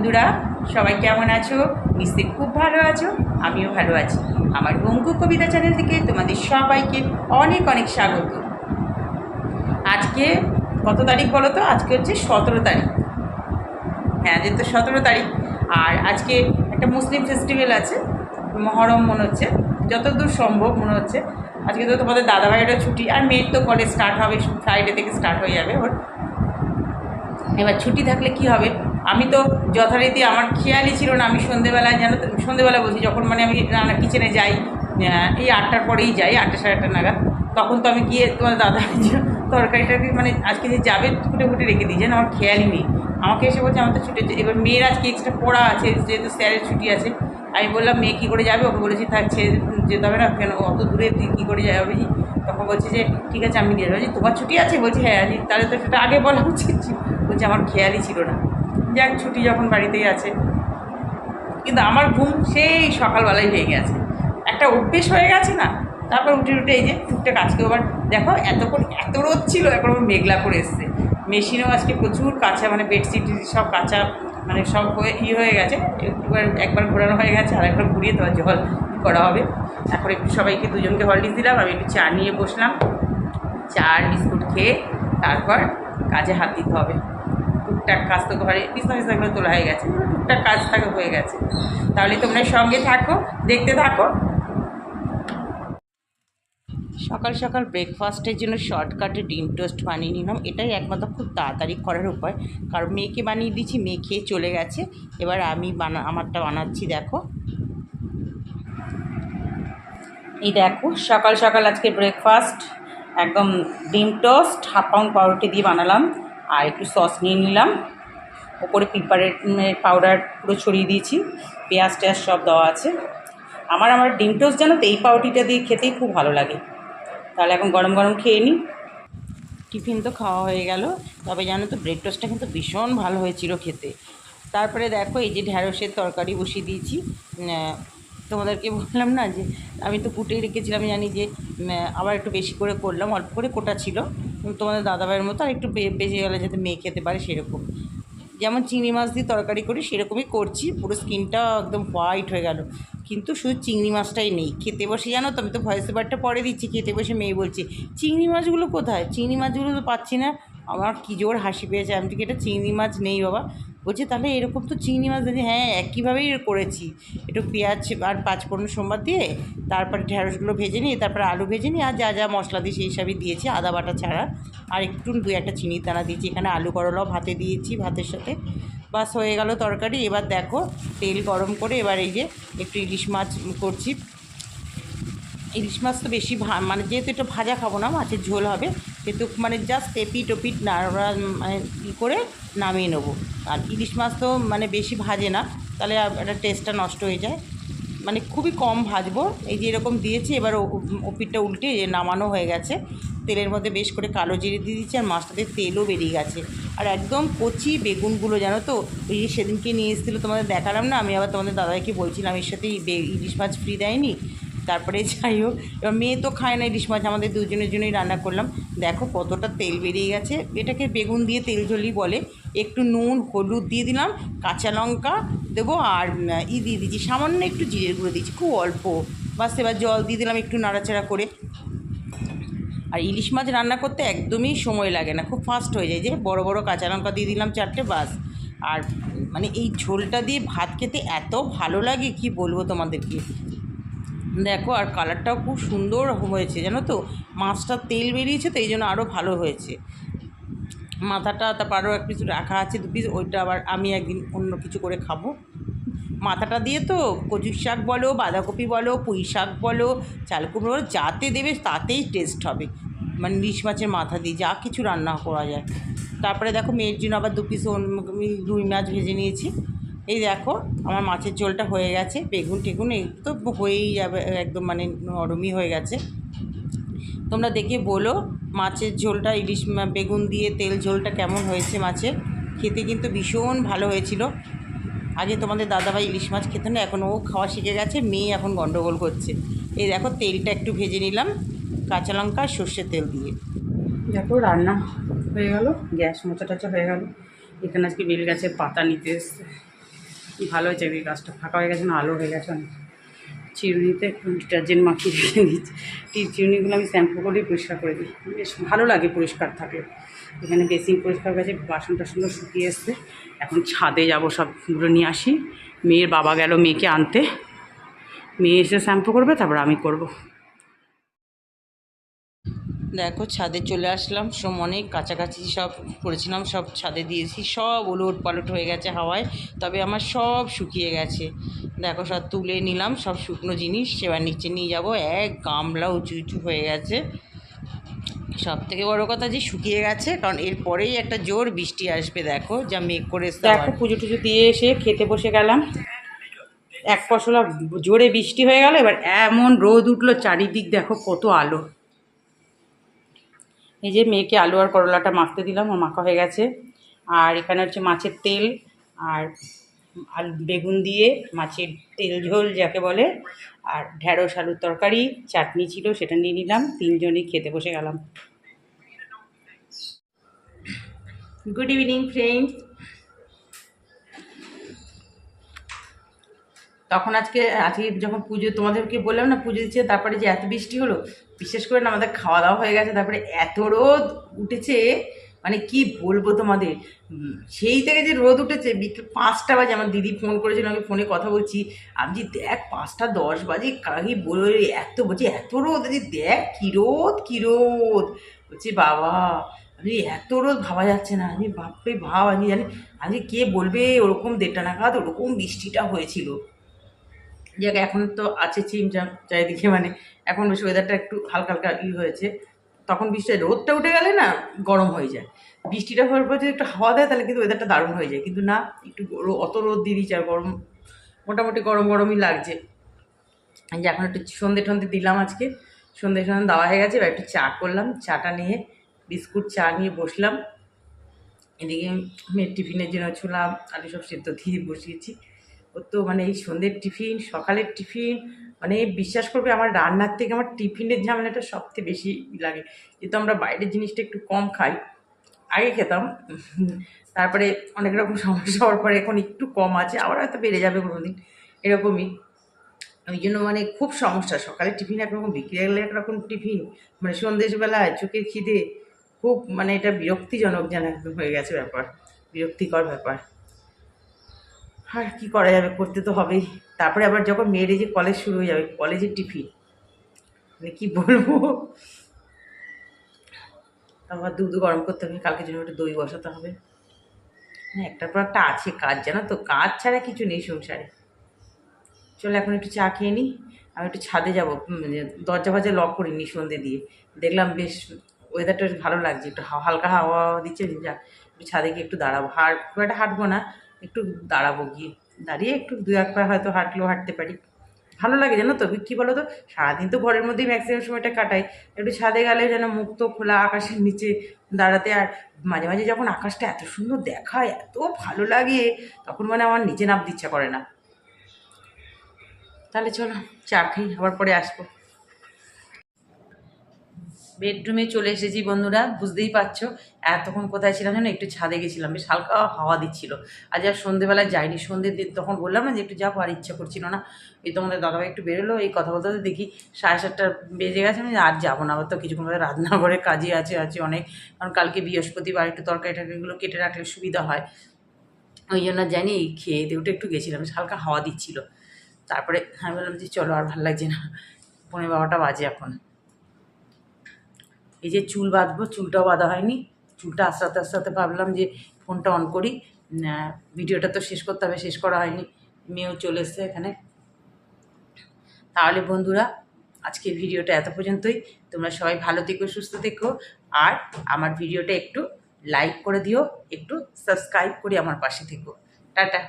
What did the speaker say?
বন্ধুরা, সবাই কেমন আছো? নিশ্চয়ই খুব ভালো আছো, আমিও ভালো আছি। আমার রঙ্গু কবিতা চ্যানেল থেকে তোমাদের সবাইকে অনেক অনেক স্বাগত। আজকে কত তারিখ বলো তো? আজকে হচ্ছে সতেরো তারিখ। হ্যাঁ আজকে তো সতেরো তারিখ। আর আজকে একটা মুসলিম ফেস্টিভ্যাল আছে, মহরম মনে হচ্ছে। যতদূর সম্ভব মনে হচ্ছে। আজকে তো তোমাদের দাদাভাইয়েরও ছুটি, আর মেয়ের তো কলেজ স্টার্ট হবে ফ্রাইডে থেকে স্টার্ট হয়ে যাবে ওর। এবার ছুটি থাকলে কি হবে? আমি তো যথারীতি আমার খেয়ালই ছিল না, আমি সন্ধেবেলায় যেন সন্ধেবেলা বলছি যখন মানে আমি রান্না কিচেনে যাই এই আটটার পরেই যাই, আটটা সাড়ে আটটা নাগাদ, তখন তো আমি গিয়ে তোমার দাদা তরকারিটাকে মানে আজকে যে যাবে ফুটে ফুটে রেখে দিই যেন আমার খেয়ালই নেই। আমাকে এসে বলছে, আমার তো ছুটি। এবার মেয়ের আজকে এক্সট্রা পড়া আছে, যেহেতু স্যারের ছুটি আছে, আমি বললাম, মেয়ে কী করে যাবে? ওকে বলেছি, থাক, ছেড়ে যেতে হবে না, কেন অত দূরে তুই কী করে যাবে? তখন বলছে যে, ঠিক আছে, আমি নিয়ে যাব। তোমার ছুটি আছে? বলছি হ্যাঁ তাহলে তো সেটা আগে বলা উচিত। বলছে, আমার খেয়ালই ছিল না। যাক, ছুটি যখন বাড়িতেই আছে। কিন্তু আমার ঘুম সেই সকালবেলায় হয়ে গেছে। একটা অভ্যেস হয়ে গেছে না, তারপর উঠে উঠে এই যে টুকটাক আজকে আবার দেখো, এতক্ষণ এত রোদ ছিল এখন মেঘলা করে এসছে। মেশিনেও আজকে প্রচুর কাঁচা মানে বেডশিট সব কাঁচা মানে সব হয়ে ই হয়ে গেছে। একবার একবার ঘোরানো হয়ে গেছে আর একবার ঘুরিয়ে তোমার জল করা হবে। এখন একটু সবাইকে দুজনকে হলডিস দিলাম, আমি একটু চা নিয়ে বসলাম। চা আর বিস্কুট খেয়ে তারপর কাজে হাত দিতে হবে। টুকটাক কাজ তো ঘরে বিছনা বিছনাগুলো তোলা হয়ে গেছে টুকটাক কাজ থাকে হয়ে গেছে। তাহলে তোমরা সঙ্গে থাকো, দেখতে থাকো। সকাল সকাল ব্রেকফাস্টের জন্য শর্টকাটে ডিম টোস্ট বানিয়ে নিলাম। এটাই একমাত্র খুব তাড়াতাড়ি করার উপায়। কারণ মেয়েকে বানিয়ে দিচ্ছি মেয়ে খেয়ে চলে গেছে। এবার আমি বানা, আমারটা বানাচ্ছি, দেখো। এই দেখো, সকাল সকাল আজকে ব্রেকফাস্ট একদম ডিম টোস্ট হাফ পাউন্ড পাউরুটি দিয়ে বানালাম। আর একটু সস নিয়ে নিলাম। ওপরে পিপারের পাউডার পুরো ছড়িয়ে দিয়েছি। পেঁয়াজ টেয়াজ সব দেওয়া আছে। আমার আমার ডিম টোস্ট জানো তো, এই পাউটিটা দিয়ে খেতেই খুব ভালো লাগে। তাহলে এখন গরম গরম খেয়ে নিই টিফিন তো খাওয়া হয়ে গেল। তবে জানো তো ব্রেড টোস্টটা কিন্তু ভীষণ ভালো হয়েছিল খেতে। তারপরে দেখো, এই যে ঢ্যাঁড়সের তরকারি বসিয়ে দিয়েছি। তোমাদেরকে বললাম না যে, আমি তো কুটেই রেখেছিলাম জানি যে আবার একটু বেশি করে করলাম। অল্প করে কোটা ছিল। তোমাদের দাদাভাইয়ের মতো আর একটু বে- বেঁচে গেলে যাতে মেয়ে খেতে পারে সেরকম। যেমন চিংড়ি মাছ দিয়ে তরকারি করি সেরকমই করছি, পুরো স্কিনটা একদম হোয়াইট হয়ে গেল। কিন্তু শুধু চিংড়ি মাছটাই নেই। খেতে বসে জানো তো, আমি তো ভয়েস ওভারটা পরে দিচ্ছি, খেতে বসে মেয়ে বলছি, চিংড়ি মাছগুলো কোথায়? চিংড়ি মাছগুলো তো পাচ্ছি না। আমার কী জোর হাসি পেয়েছে, আমি থেকে এটা চিংড়ি মাছ নেই বাবা। বলছে, তাহলে এরকম তো চিংড়ি মাছ দিয়েছি হ্যাঁ একইভাবেই করেছি। একটু পেঁয়াজ আর পাঁচ পাঁচফোড়ন সোমবার দিয়ে, তারপরে ঢেঁড়সগুলো ভেজে নিয়ে, তারপরে আলু ভেজে নিয়ে, আর যা যা মশলা দিই সেই সবই দিয়েছি, আদা বাটা ছাড়া। আর একটু দু একটা চিনির দানা দিয়েছি, এখানে আলু করলাও ভাতে দিয়েছি, ভাতের সাথে। বাস হয়ে গেল তরকারি। এবার দেখো, তেল গরম করে এবার এই যে একটু ইলিশ মাছ করছি। ইলিশ মাছ তো বেশি ভা- মানে যেহেতু এটা ভাজা খাব না, মাছের ঝোল হবে কিন্তু মানে জাস্ট এপিট ওপিট নাড়া মানে ই করে নামিয়ে নেব। আর ইলিশ মাছ তো মানে বেশি ভাজে না, তাহলে একটা টেস্টটা নষ্ট হয়ে যায়। মানে খুবই কম ভাজবো। এই যে এরকম দিয়েছি, এবার ওপিটটা উল্টে নামানো হয়ে গেছে। তেলের মধ্যে বেশ করে কালো জিরে দিয়ে দিচ্ছি আর মাছটাতে তেলও বেরিয়ে গেছে। আর একদম কচি বেগুনগুলো, জানো তো? ওই যে সেদিনকে নিয়ে এসেছিল তোমাদের দেখালাম না? আমি আবার তোমাদের দাদাকে বলছিলাম, এর সাথে ইলিশ মাছ ফ্রি দেয়নি। তারপরে যাই হোক, এবার মেয়ে তো খায় না, ইলিশ মাছ, আমাদের দুজনের জন্যই রান্না করলাম। দেখো কতটা তেল বেরিয়ে গেছে। এটাকে বেগুন দিয়ে তেল ঝোলি বলে। একটু নুন, হলুদ দিয়ে দিলাম, কাঁচা লঙ্কা দেবো আর ই দিয়ে দিচ্ছি, সামান্য একটু জিরের গুঁড়ো দিচ্ছি, খুব অল্প। বাস এবার জল দিয়ে দিলাম একটু নাড়াচাড়া করে। আর ইলিশ মাছ রান্না করতে একদমই সময় লাগে না, খুব ফাস্ট হয়ে যায়। যে বড় বড় কাঁচা লঙ্কা দিয়ে দিলাম চারটে, বাস। আর মানে এই ঝোলটা দিয়ে ভাত খেতে এত ভালো লাগে, কি বলব তোমাদেরকে? দেখো, আর কালারটাও খুব সুন্দর হয়েছে, জানো তো? মাছটা তেল বেরিয়েছে, তো এই জন্য আরও ভালো হয়েছে। মাথাটা তারপর আরও এক পিস রাখা আছে, দু পিস ওইটা আবার আমি একদিন অন্য কিছু করে খাব। মাথাটা দিয়ে তো কচুর শাক বলো, বাঁধাকপি বলো, পুঁই শাক বলো, চাল কুমড়ো বলো যাতে দেবে তাতেই টেস্ট হবে। মানে ইলিশ মাছের মাথা দিয়ে যা কিছু রান্না করা যায়। তারপরে দেখো, মেয়ের জন্য আবার দু পিস রুই মাছ ভেজে নিয়েছি। এই দেখো, আমার মাছের ঝোলটা হয়ে গেছে। বেগুন টেগুন এই তো হয়েই যাবে, একদম মানে নরমই হয়ে গেছে। তোমরা দেখে বলো মাছের ঝোলটা, ইলিশ বেগুন দিয়ে তেল ঝোলটা কেমন হয়েছে মাছের? খেতে কিন্তু ভীষণ ভালো হয়েছিল। আগে তোমাদের দাদাভাই ইলিশ মাছ খেতে না, এখন ও খাওয়া শিখে গেছে, মেয়ে এখন গন্ডগোল করছে। এই দেখো, তেলটা একটু ভেজে নিলাম, কাঁচা লঙ্কা আর সর্ষের তেল দিয়ে। দেখো, রান্না হয়ে গেল, গ্যাস মোচা টাচা হয়ে গেল। এখানে আজকে বেল গাছের পাতা নিতে এসছে। ভালো হয়েছে? এই গাছটা ফাঁকা হয়ে গেছে না, আলো হয়ে গেছে অনেক। চিরুনিতে ডিটারজেন্ট মাখিয়ে রেখে নিচ্ছি টি চিরুনিগুলো আমি শ্যাম্পু করেই পরিষ্কার করে দিই। বেশ ভালো লাগে পরিষ্কার থাকলে। এখানে বেসিন পরিষ্কার গেছে, বাসন টাসনগুলো শুকিয়ে এসছে। এখন ছাদে যাব সবগুলো নিয়ে আসি। মেয়ের বাবা গেল মেয়েকে আনতে। মেয়ে এসে শ্যাম্পু করবে, তারপর আমি করব। দেখো ছাদে চলে আসলাম। সব অনেক কাছাকাছি সব করেছিলাম সব ছাদে দিয়েছি। সব ওলট পালট হয়ে গেছে হাওয়ায় তবে আমার সব শুকিয়ে গেছে। দেখো সব তুলে নিলাম সব শুকনো জিনিস। সেবার নিচে নিয়ে যাব। এক গামলা উঁচু উঁচু হয়ে গেছে। সব থেকে বড় কথা যে শুকিয়ে গেছে কারণ এরপরেই একটা জোর বৃষ্টি আসবে দেখো যা মেঘ করে দেখো পুজো টুজো দিয়ে এসে খেতে বসে গেলাম। এক ফসলা জোরে বৃষ্টি হয়ে গেল এবার এমন রোদ উঠল চারিদিক দেখো কত আলো। এই যে মেয়েকে আলু আর করলাটা মাখতে দিলাম, ও মাখা হয়ে গেছে। আর এখানে হচ্ছে মাছের তেল আর আলু, বেগুন দিয়ে মাছের তেল ঝোল যাকে বলে। আর ঢ্যাঁড়স, আলুর তরকারি, চাটনি ছিল, সেটা নিয়ে নিলাম। তিনজনই খেতে বসে গেলাম। গুড ইভিনিং ফ্রেন্ডস তখন আজকে আজকে যখন পুজো, তোমাদেরকে বললাম না, পুজো দিচ্ছে, তারপরে যে এত বৃষ্টি হলো, বিশেষ করে না আমাদের খাওয়া দাওয়া হয়ে গেছে, তারপরে এত রোদ উঠেছে মানে কি বলব তোমাদের? সেই থেকে যে রোদ উঠেছে, বিকেল পাঁচটা বাজে, আমার দিদি ফোন করেছিল, আমি ফোনে কথা বলছি আমি যে দেখ, পাঁচটা দশ বাজে, কাকি বলে এত বলছি, এত রোদ আমি দেখ, কী রোদ কী রোদ। বলছি, বাবা আমি এত রোদ, ভাবা যাচ্ছে না আমি বাপরে ভাব আমি জানি আমি কে বলবে? ওরকম দেড়টা নাগাদ, ওরকম বৃষ্টিটা হয়েছিল। যাক, এখন তো আছে চিমচাম চারিদিকে মানে এখন বেশ ওয়েদারটা একটু হালকা হালকা ই হয়েছে। তখন বৃষ্টি রোদটা উঠে গেলে না গরম হয়ে যায়। বৃষ্টিটা হওয়ার পর যদি একটু হাওয়া দেয়, তাহলে কিন্তু ওয়েদারটা দারুণ হয়ে যায়। কিন্তু না, একটু অত রোদ দিয়ে দিচ্ছে আর গরম, মোটামুটি গরম গরমই লাগছে। যে এখন একটু সন্ধে টন্ধে দিলাম আজকে, সন্ধে সন্ধে দেওয়া হয়ে গেছে, এবার একটু চা করলাম, চাটা নিয়ে, বিস্কুট, চা নিয়ে বসলাম। এদিকে মেয়ের টিফিনের জন্য ছোলা, আলু সব সেদ্ধ দিয়ে বসিয়েছি। ওর তো মানে এই সন্ধ্যের টিফিন, সকালের টিফিন মানে বিশ্বাস করবে আমার রান্নার থেকে আমার টিফিনের ঝামেলাটা সবথেকে বেশি লাগে। যেহেতু আমরা বাইরের জিনিসটা একটু কম খাই, আগে খেতাম। তারপরে অনেক রকম সমস্যা হওয়ার পরে এখন একটু কম আছে, আবার হয়তো বেড়ে যাবে কোনো দিন এরকমই। ওই জন্য মানে খুব সমস্যা সকালে টিফিন একরকম বিকেলে একরকম টিফিন মানে সন্ধ্যেবেলায় চোখের খিদে, খুব মানে এটা বিরক্তিজনক যেন একদম হয়ে গেছে ব্যাপার, বিরক্তিকর ব্যাপার। আর কি করা যাবে? করতে তো হবেই। তারপরে আবার যখন মেয়ের যে কলেজ শুরু হয়ে যাবে কলেজের টিফিন মানে কি বলব? আবার দুধ গরম করতে হবে কালকে জন্য একটু দই বসাতে হবে। হ্যাঁ একটার পর একটা আছে কাজ, জানো তো? কাজ ছাড়া কিছু নেই সংসারে। চলো এখন একটু চা খেয়ে নিই আমি একটু ছাদে যাব মানে দরজা ফরজা লক করিনি সন্ধে দিয়ে। দেখলাম বেশ ওয়েদারটা ভালো লাগছে, একটু হালকা হাওয়া দিচ্ছে, যা, একটু ছাদে গিয়ে একটু দাঁড়াবো। হাট খুব একটা হাঁটবো না একটু দাঁড়াবো গিয়ে। দাঁড়িয়ে একটু দু এক হয়তো হাঁটলেও হাঁটতে পারি। ভালো লাগে জানো তো? কী বলো তো সারাদিন তো ঘরের মধ্যেই ম্যাক্সিমাম সময়টা কাটাই। একটু ছাদে গেলে যেন মুক্ত খোলা আকাশের নিচে দাঁড়াতে আর মাঝে মাঝে যখন আকাশটা এত সুন্দর দেখায়, এত ভালো লাগে, তখন মানে আমার নিচে নামতে ইচ্ছা করে না। তাহলে চলো, চা খাই আবার পরে আসব। বেডরুমে চলে এসেছি বন্ধুরা, বুঝতেই পারছ। এতক্ষণ কোথায় ছিলাম জানো? একটু ছাদে গেছিলাম, বেশ হালকা হাওয়া দিচ্ছিল। আজ আর সন্ধেবেলায় যাইনি, সন্ধ্যের দিন তখন বললাম না যে একটু যাব, আর ইচ্ছা করছিল না। এই তোমাদের দাদাভাই একটু বেরোলো, এই কথা বলতে দেখি সাড়ে সাতটা বেজে গেছে, আমি আর যাব না। আবার তো কিছুক্ষণ রান্নাঘরে কাজে আছে আছে অনেক। কারণ কালকে বৃহস্পতিবার একটু তরকারি টরকারিগুলো কেটে রাখলে সুবিধা হয়। ওই জন্য জানি খেয়ে দিয়ে একটু গেছিলাম হালকা হাওয়া দিচ্ছিল। তারপরে আমি বললাম যে চলো আর ভালো লাগছে না। পনেরো বারোটা বাজে এখন। এই যে চুল বাঁধবো, চুলটাও বাঁধা হয়নি। চুলটা আস্তে আস্তে ভাবলাম যে ফোনটা অন করি। ভিডিওটা তো শেষ করতে হবে, শেষ করা হয়নি। মেয়েও চলে এসছে এখানে। তাহলে বন্ধুরা আজকের ভিডিওটা এত পর্যন্তই। তোমরা সবাই ভালো থেকো, সুস্থ থেকো। আর আমার ভিডিওটা একটু লাইক করে দিও, একটু সাবস্ক্রাইব করে আমার পাশে থেকো। টাটা।